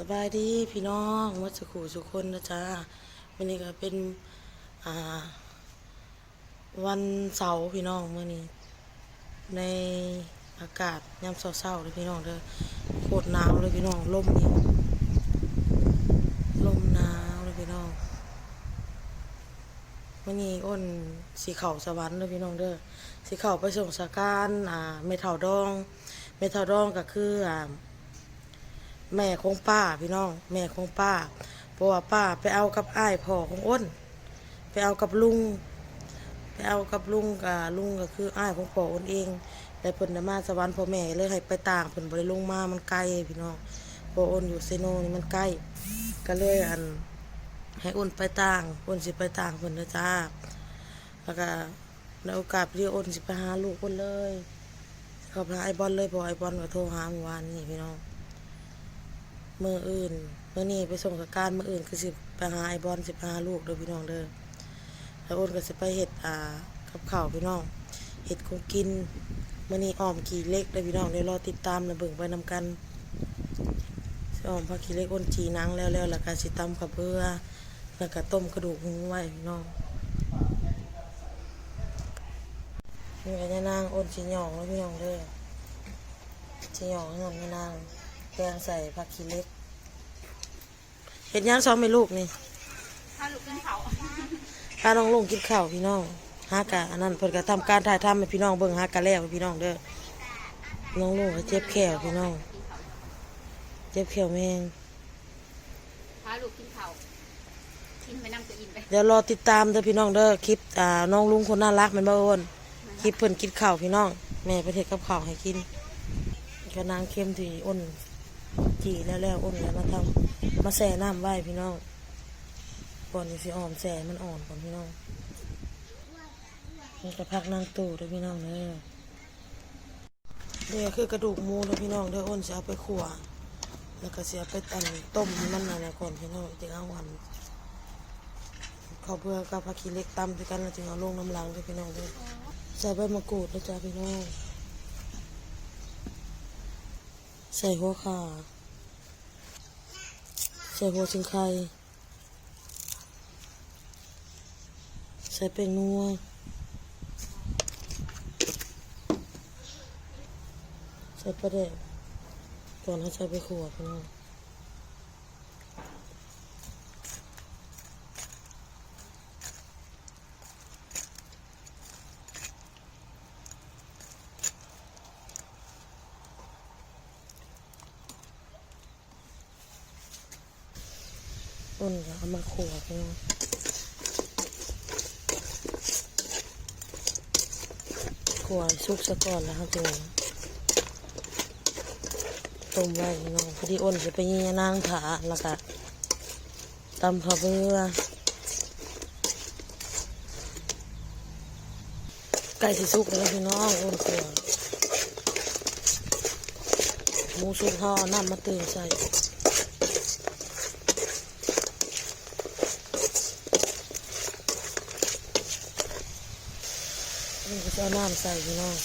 สบายดีพี่น้องวัดสุขุสุคนนะจ๊ะวันนี้ก็เป็นวันเสาร์พี่น้องเมื่อนี้ ในอากาศยามเศร้าๆเลยพี่น้องเด้อโคตรหนาวเลยพี่น้องลมนี่ลมหนาวเลยพี่น้องมื่อนี้อ้นสีเข่าสวรรค์เลยพี่น้องเด้อสีเข่าไปส่งสาการอ่าเมทัลดอง เมทัลดองก็คืออ่า แม่ของป้าพี่น้อง แม่ของป้า เพราะว่าป้าไปเอากับอ้ายพ่อของอ้น ไปเอากับลุง ไปเอากับลุงกับลุงก็คืออ้ายของพ่ออ้นเองแต่เพิ่นน่ะมาสวรรค์พ่อแม่เลยให้ไปต่างเพิ่นบ่ได้ลงมา มันไกลพี่น้องพ่ออ้นอยู่เซโนนี่มันใกล้ ก็เลยอันให้อ้นไปต่างอ้นสิไปต่างเพิ่นนะจ้าแล้วก็ในโอกาสเรียอ้นสิไปหาลูกอ้นเลยขาไปหาไอ้บอลเลยพอไอ้บอลก็โทรหาเมื่อวานนี่พี่น้อง มืออื่นเมื่อนี้ไปส่งสการมืออื่นคือสิไปหาไอบอลสิไปหาลูกเด้อพี่น้องเด้อแล้วอ้นก็สิไปเห็ดอ่ากับข้าวพี่น้องเห็ดคงกินมื่อนี้อ้อมกี่เล็กเด้อพี่น้องเดี๋ยวรอติดตามและเบิ่งไปนำกันสอ้อมผักขี้เล็กอ้นจีนังแล้วแล้วแล้วก็สิตำกับเบื่อแล้วก็ต้มกระดูกหมูไว้พี่น้องนี่ก็จะนางอ้นจีหยองแล้วพี่น้องเด้อจีหยองให้นอนให้นาง แกงใส่ผักขี้เหล็ก เห็ดย่างซ้อมไม่ลูกนี่ถ้าลูกขึ้นเขาถ้าน้องลุงกินข้าวพี่น้องหากะอันนั้นเพิ่นก็ทำการถ่ายทำให้พี่น้องเบิ่งหากะแล้วให้พี่น้องเด้อน้องลุงก็เจ็บแขวพี่น้อง เจ็บแขวแมงถ้าลูกขึ้นเขากินไปนั่งตัวอินไปเดี๋ยวรอติดตามเด้อพี่น้องเด้อคลิปอ่าน้องลุงคนน่ารักแมันบ่อ้วนคลิปเพิ่นกินข้าวพี่น้อง แม่ไปเทศกับข้าวให้กินก็นางเค็มที่อ้น จีแล้วแล้วอ้นแล้วมาทำมาแส่น้ำไว้พี่น้องก่อนที่สิอ่อมแส่มันอ่อนก่อนพี่น้องนี่ก็พักนางตู่เด้อพี่น้องเด้อเดี๋ยวคือกระดูกมูเด้อพี่น้องเด้ออ้นจะเอาไปขั่วแล้วก็เสียไปตันต้มมันอะไรก่อนพี่น้องจึงเอาวันเขาเบื่อกับผักขี้เล็กตำด้วยกันแล้วจึงเอาลงน้ำลังด้อพี่น้องด้อใส่ใบมะกรูดนะจ๊ะพี่น้องใส่หัวขา ใส่หัวชิงไข่ใส่เป็นนัวใส่ปลาแดกก่อนให้ใส่ไปขวดพี่น้อง นก็เอามาขวดพี่น้องขวดซุกซะก่อนแล้วครับพี่น้องต้มไว้พี่น้องพอดีอ้นจะไปยิงนางผาแล้วก็ตำข้าวเบื่อไก่สิสุกแล้วพี่น้องอ้นขวดหมูสุกห่อน้ำมาตื่นใส่ นี่ก็จะเอาน้ำใส่พี่น้อง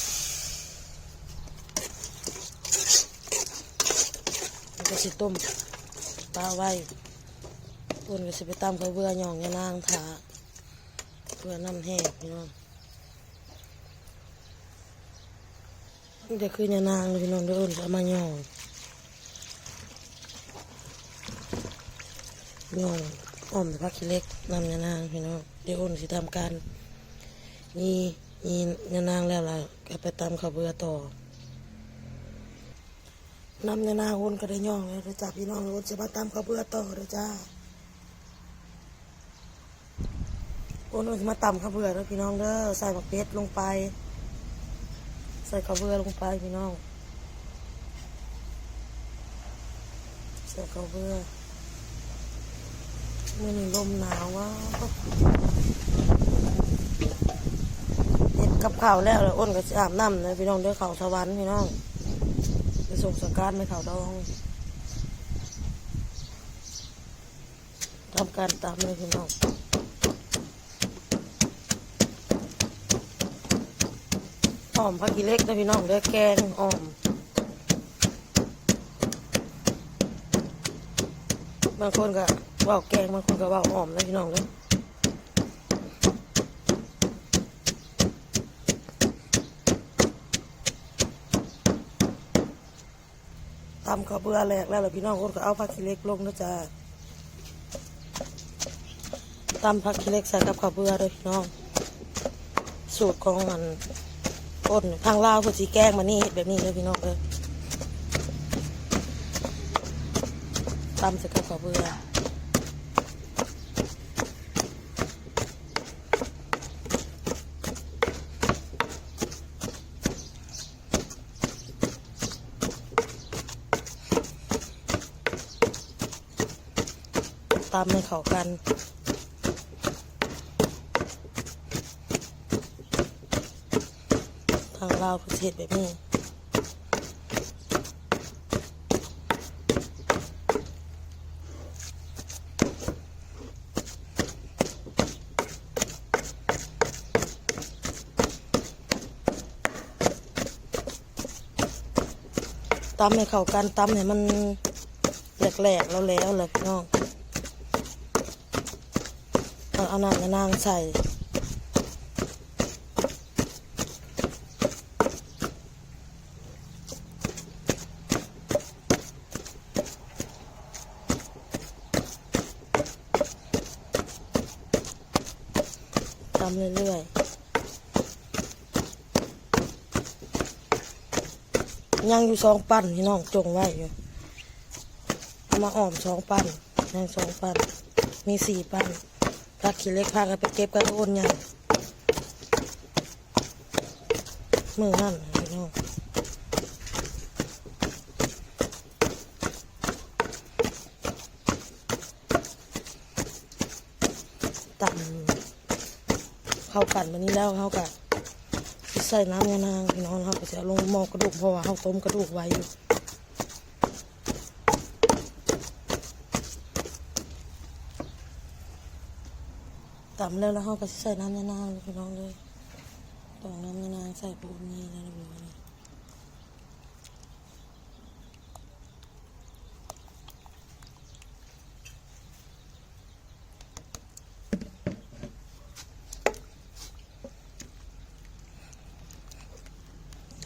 มันก็สิต้มปลาไว้อ้วนก็สิไปตำข้าวเบื่อหย่องยานางถาเพื่อน้ำแห้งพี่น้องนี่จะคือยานางพี่น้องเดี๋ยวอ้วนจะมาหย่องหย่องอ้อมแต่พักขี้เล็กนำยานางพี่น้องเดี๋ยวอ้วนสิทำการนี่ นี่ยานางแล้วล่ะก็ไปตามข้าวเบื่อต่อน้ำยานางวนก็ได้ย่องแล้วเจ้าพี่น้องวนจะมาตามข้าวเบื่อต่อเด้อจ้าวนวนจะมาตำข้าวเบื่อเด้อพี่น้องเด้อใส่หมักเพชรลงไป ใส่ข้าวเบื่อลงไปพี่น้องใส่ข้าวเบื่อเมื่อนี้ลมหนาวว่าว เฮ็ดกับ ข้าวแล้วแล้วอ้นก็สิอาบน้ำเลยพี่น้องเด้อเขาสวรรค์พี่น้องไปส่งสงกรารไม่เขาดองทำการตามเลยพี่น้องอ้อมผักกีเล็กนะพี่น้องเด้อแกงอ้อมบางคนก็เว่าแกงบางคนก็เว่าหอมเลยพี่น้องเลย ตำข้าวเบื่อแหลกแล้วล่ะพี่น้องคนก็เอาผักขี้เล็กลงนะจ๊ะตำผักขี้เล็กใส่กับข้าวเบื่อเลยพี่น้อง สูตรของมันก้นทางลาวคือสีแกงมานี่แบบนี้เลยพี่น้องเลยตำใส่กับข้าวเบื่อำให้เขากัน ทางลาวคือเฮ็ดแบบนี้ตำให้เข้ากันตำให้มันแหลกๆแล้วแล้วเลยพี่น้อง เอาเอาน้ำนางใส่ตำเรื่อยๆ ยังอยู่สองปั้นพี่น้องจงไว้อยู่เอามาอ้อมสองปั้นยังสองปั้นมีสี่ปั้น พักขี้เล็กพากันไปเก็บกระโดนยังมือนั่นพี่น้องตำเข้ากันวันนี้แล้วเขาก็ใส่น้ำยานางพี่น้องเขาก็จะลงหม้อกระดูกเพราะว่าเขาต้มกระดูกไว้อยู่ ตำแล้วแล้วเขาก็ใส่น้ำยานาลยพี่น้องเลยตองน้ำยานาใส่ปูนี่แล้วเรียบร้อยเลย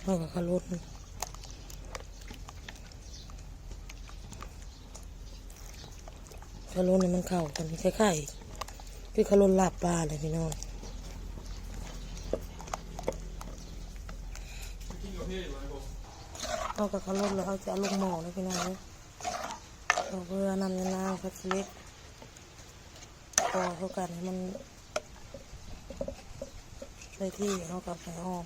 เขาก็ขลุ่นขลุ่นนี่มันเข้ากันคล้ายๆ คือขลุ่นลาบปลาเลยพี่น้องเอากับขลุ่นแล้วเขาจะลงหม้อเลยพี่น้องเอาเพื่อนำยานางพัดเล็กพอเข้ากันให้มันได้ที่เขากับไปอ้อม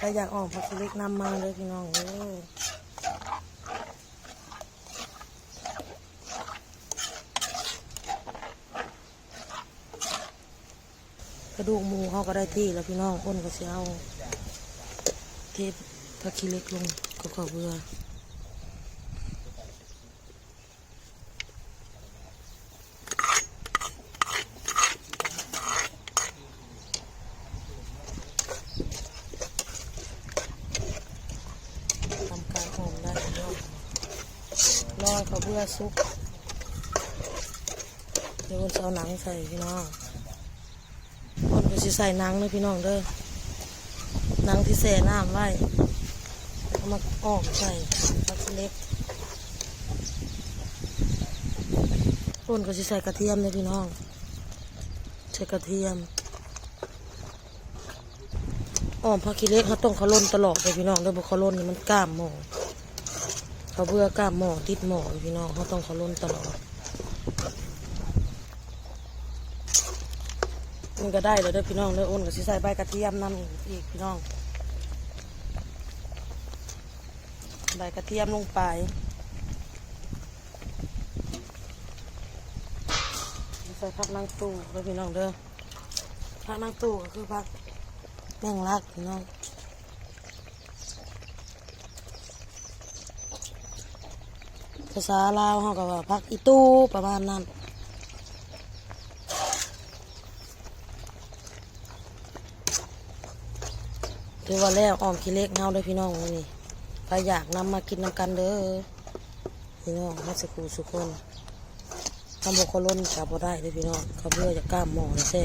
ถ้าอยากออกผักชีเล็กนำมาเลยพี่น้องเอ้ย กระดูกหมูเขาก็ได้ที่แล้วพี่น้องอ้นก็จะเอาเทผักชีเล็กลงก็ขอเบื่อทำการหอมได้พี่น้องรอเขาเบื่อซุกเดี๋ยวคนเอาหนังใส่พี่น้อง คนก็จะใส่นังเลยพี่น้องเด้อนังที่แช่น้ำไว้เอามาออมใส่ผักเล็กคนก็จะใส่กระเทียมเลยพี่น้อง ใส่กระเทียมอ้อมผักขี้เล็กเขาต้องเขาล่นตลอดเลยพี่น้องเด้อบุเขาล่นนี่มันกล้ามหม้อเขาเบื่อกล้ามหม้อติดหม้อพี่น้องเขาต้องเขาล่นตลอด มันก็ได้เลยเด้อพี่น้องเด้ออ้นก็สิใส่ใบกระเทียมนำอีกพี่น้อง ใบกระเทียมลงไปใส่ผักนางตู้เด้อพี่น้องเด้อผักนางตู้ก็คือผักแมงลักพี่น้องภาษาลาวเขาก็ว่าพักอีตู้ประมาณนั้น ถือว่าแล้วออมขี้เล็กเฮาเด้พี่น้องนี่ใครอยากนำมากินนำกันเด้อพี่น้องมาสกูสุคนทำบกเขาล้นกลับบ่ได้เลยพี่น้องเขาเบื่อจะกล้ามหมอเลยแท้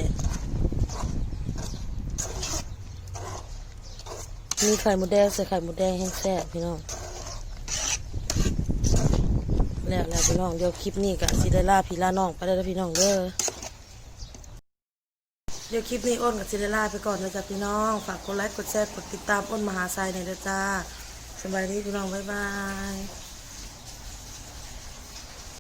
มีไข่มดแดงใส่ไข่มดแดงแห้งแซ่บพี่น้องแล้วแล้วพี่น้องเดี๋ยวคลิปนี้กับซิเดล่าพี่ลาน้องไปได้แล้วพี่น้องเด้อ เดี๋ยวคลิปนี้อ้นกับซิเดล่าไปก่อนนะจ๊ะพี่น้อง ฝากกดไลค์กดแชร์กดติดตามอ้นมหาไซในอยเด้อจ้าสบายดีพี่น้องบ๊ายบาย